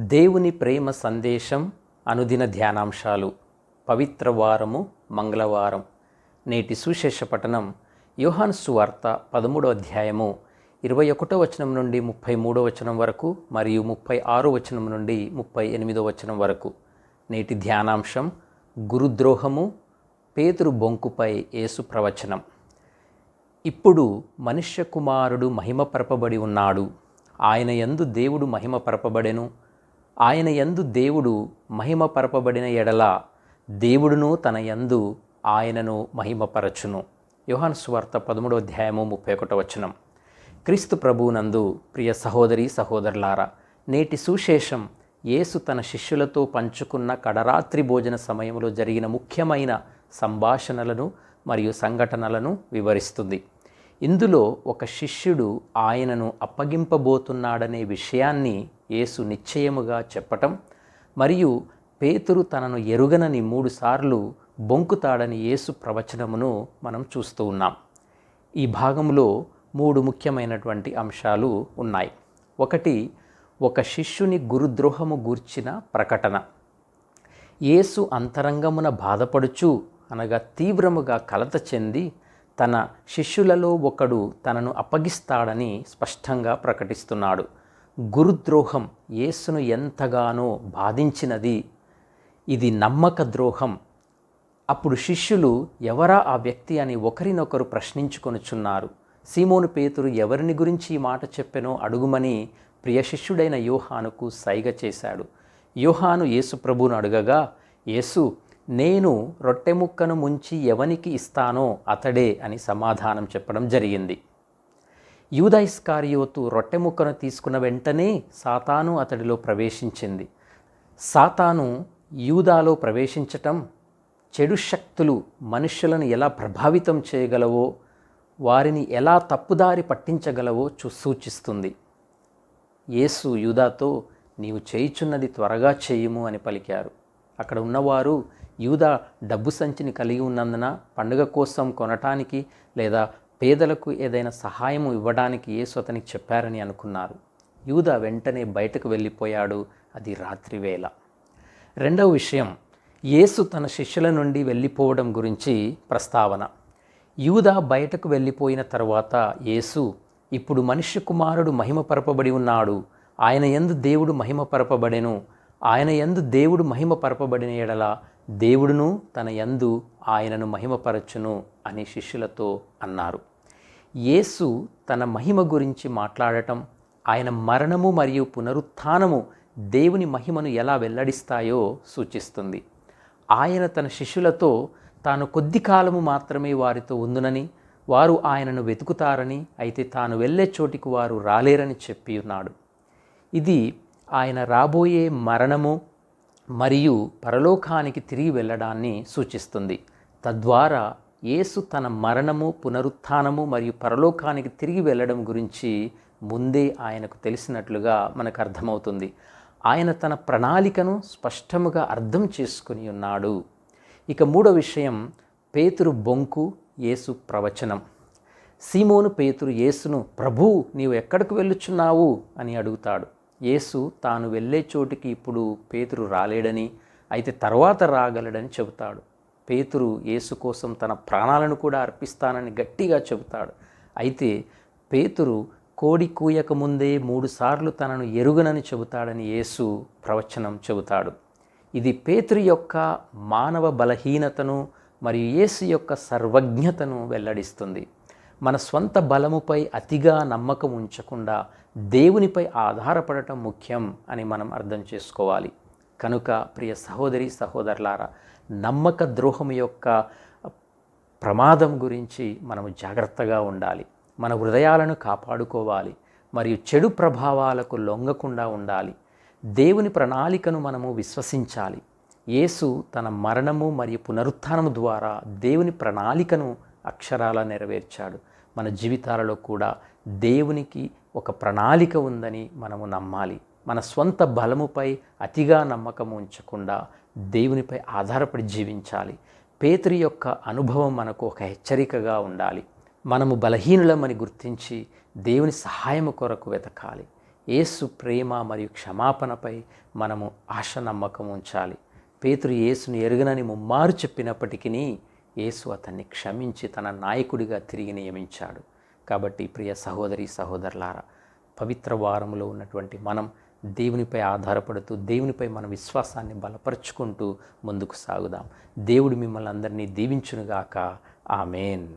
దేవుని ప్రేమ సందేశం అనుదిన ధ్యానాంశాలు. పవిత్ర వారము మంగళవారం. నేటి సుశేష పఠనం యోహాన్ సువార్త పదమూడో అధ్యాయము ఇరవై ఒకటో వచనం నుండి ముప్పై మూడో వచనం వరకు మరియు ముప్పై ఆరో వచనం నుండి ముప్పై ఎనిమిదో వచనం వరకు. నేటి ధ్యానాంశం గురుద్రోహము పేతురు బొంకుపై యేసు ప్రవచనం. ఇప్పుడు మనుష్య కుమారుడు మహిమపరపబడి ఉన్నాడు. ఆయన యందు దేవుడు మహిమపరపబడెను ఆయన యందు దేవుడు మహిమపరపబడిన ఎడల దేవుడును తన యందు ఆయనను మహిమపరచును. యోహాన్ స్వార్త పదమూడో అధ్యాయము ముప్పై ఒకటో వచనం. క్రీస్తు ప్రభువునందు ప్రియ సహోదరి సహోదరులారా నేటి సుశేషం యేసు తన శిష్యులతో పంచుకున్న కడరాత్రి భోజన సమయంలో జరిగిన ముఖ్యమైన సంభాషణలను మరియు సంఘటనలను వివరిస్తుంది. ఇందులో ఒక శిష్యుడు ఆయనను అప్పగింపబోతున్నాడనే విషయాన్ని యేసు నిశ్చయముగా చెప్పటం మరియు పేతురు తనను ఎరుగనని మూడుసార్లు బొంకుతాడని యేసు ప్రవచనమును మనం చూస్తూ ఉన్నాం. ఈ భాగంలో మూడు ముఖ్యమైనటువంటి అంశాలు ఉన్నాయి. ఒకటి ఒక శిష్యుని గురుద్రోహము గూర్చిన ప్రకటన. యేసు అంతరంగమున బాధపడుచు అనగా తీవ్రముగా కలత చెంది తన శిష్యులలో ఒకడు తనను అప్పగిస్తాడని స్పష్టంగా ప్రకటిస్తున్నాడు. గురుద్రోహం యేసును ఎంతగానో బాధించినది. ఇది నమ్మక ద్రోహం. అప్పుడు శిష్యులు ఎవరా ఆ వ్యక్తి అని ఒకరినొకరు ప్రశ్నించుకొనుచున్నారు. సీమోను పేతురు ఎవరిని గురించి ఈ మాట చెప్పెనో అడుగుమని ప్రియ శిష్యుడైన యోహానుకు సైగ చేశాడు. యోహాను యేసు ప్రభువును అడగగా యేసు నేను రొట్టెముక్కను ముంచి ఎవనికి ఇస్తానో అతడే అని సమాధానం చెప్పడం జరిగింది. యూదైస్కారియోతు రొట్టె ముక్కను తీసుకున్న వెంటనే సాతాను అతడిలో ప్రవేశించింది. సాతాను యూదాలో ప్రవేశించటం చెడు శక్తులు మనుష్యులను ఎలా ప్రభావితం చేయగలవో వారిని ఎలా తప్పుదారి పట్టించగలవో చూ సూచిస్తుంది. యేసు యూదాతో నీవు చేయుచున్నది త్వరగా చేయుము అని పలికారు. అక్కడ ఉన్నవారు యూదా డబ్బు సంచిని కలిగి ఉన్నందున పండుగ కోసం కొనటానికి లేదా పేదలకు ఏదైనా సహాయం ఇవ్వడానికి యేసు అతనికి చెప్పారని అనుకున్నారు. యూదా వెంటనే బయటకు వెళ్ళిపోయాడు. అది రాత్రివేళ రెండవ విషయం యేసు తన శిష్యుల నుండి వెళ్ళిపోవడం గురించి ప్రస్తావన. యూదా బయటకు వెళ్ళిపోయిన తర్వాత యేసు ఇప్పుడు మనుష్య కుమారుడు మహిమపరపబడి ఉన్నాడు. ఆయన యందు దేవుడు మహిమపరపబడెను. ఆయన యందు దేవుడు మహిమపరపబడిన ఎడల దేవుడును తన యందు ఆయనను మహిమపరచును అని శిష్యులతో అన్నారు. యేసు తన మహిమ గురించి మాట్లాడటం ఆయన మరణము మరియు పునరుత్థానము దేవుని మహిమను ఎలా వెల్లడిస్తాయో సూచిస్తుంది. ఆయన తన శిష్యులతో తాను కొద్ది కాలము మాత్రమే వారితో ఉందునని వారు ఆయనను వెతుకుతారని అయితే తాను వెళ్ళే చోటికి వారు రాలేరని చెప్పి ఉన్నాడు. ఇది ఆయన రాబోయే మరణము మరియు పరలోకానికి తిరిగి వెళ్ళడాన్ని సూచిస్తుంది. తద్వారా యేసు తన మరణము పునరుత్థానము మరియు పరలోకానికి తిరిగి వెళ్ళడం గురించి ముందే ఆయనకు తెలిసినట్లుగా మనకు అర్థమవుతుంది. ఆయన తన ప్రణాళికను స్పష్టముగా అర్థం చేసుకుని ఉన్నాడు. ఇక మూడో విషయం పేతురు బొంకు యేసు ప్రవచనం. సీమోను పేతురు యేసును ప్రభు నీవు ఎక్కడికి వెళ్ళుచున్నావు? అని అడుగుతాడు. యేసు తాను వెళ్ళే చోటికి ఇప్పుడు పేతురు రాలేడని అయితే తర్వాత రాగలడని చెబుతాడు. పేతురు యేసు కోసం తన ప్రాణాలను కూడా అర్పిస్తానని గట్టిగా చెబుతాడు. అయితే పేతురు కోడి కూయక ముందే మూడుసార్లు తనను ఎరుగనని చెబుతాడని యేసు ప్రవచనం చెబుతాడు. ఇది పేతురు యొక్క మానవ బలహీనతను మరియు యేసు యొక్క సర్వజ్ఞతను వెల్లడిస్తుంది. మన స్వంత బలముపై అతిగా నమ్మకం ఉంచకుండా దేవునిపై ఆధారపడటం ముఖ్యం అని మనం అర్థం చేసుకోవాలి. కనుక ప్రియ సహోదరి సహోదరులారా నమ్మక ద్రోహం యొక్క ప్రమాదం గురించి మనము జాగ్రత్తగా ఉండాలి. మన హృదయాలను కాపాడుకోవాలి. మరియు చెడు ప్రభావాలకు లొంగకుండా ఉండాలి. దేవుని ప్రణాళికను మనము విశ్వసించాలి. యేసు తన మరణము మరియు పునరుత్థానము ద్వారా దేవుని ప్రణాళికను అక్షరాల నెరవేర్చాడు. మన జీవితాలలో కూడా దేవునికి ఒక ప్రణాళిక ఉందని మనము నమ్మాలి. మన స్వంత బలముపై అతిగా నమ్మకం ఉంచకుండా దేవునిపై ఆధారపడి జీవించాలి. పేతురి యొక్క అనుభవం మనకు ఒక హెచ్చరికగా ఉండాలి. మనము బలహీనులమని గుర్తించి దేవుని సహాయము కొరకు వెతకాలి. ఏసు ప్రేమ మరియు క్షమాపణపై మనము ఆశ నమ్మకం ఉంచాలి. పేతురు యేసును ఎరుగనని ముమ్మారు చెప్పినప్పటికీ యేసు అతన్ని క్షమించి తన నాయకుడిగా తిరిగి నియమించాడు. కాబట్టి ప్రియ సహోదరి సహోదరులారా పవిత్ర వారంలో ఉన్నటువంటి మనం దేవునిపై ఆధారపడుతూ దేవునిపై మన విశ్వాసాన్ని బలపరుచుకుంటూ ముందుకు సాగుదాం. దేవుడు మిమ్మల్ని అందరినీ దీవించునుగాక. ఆమెన్.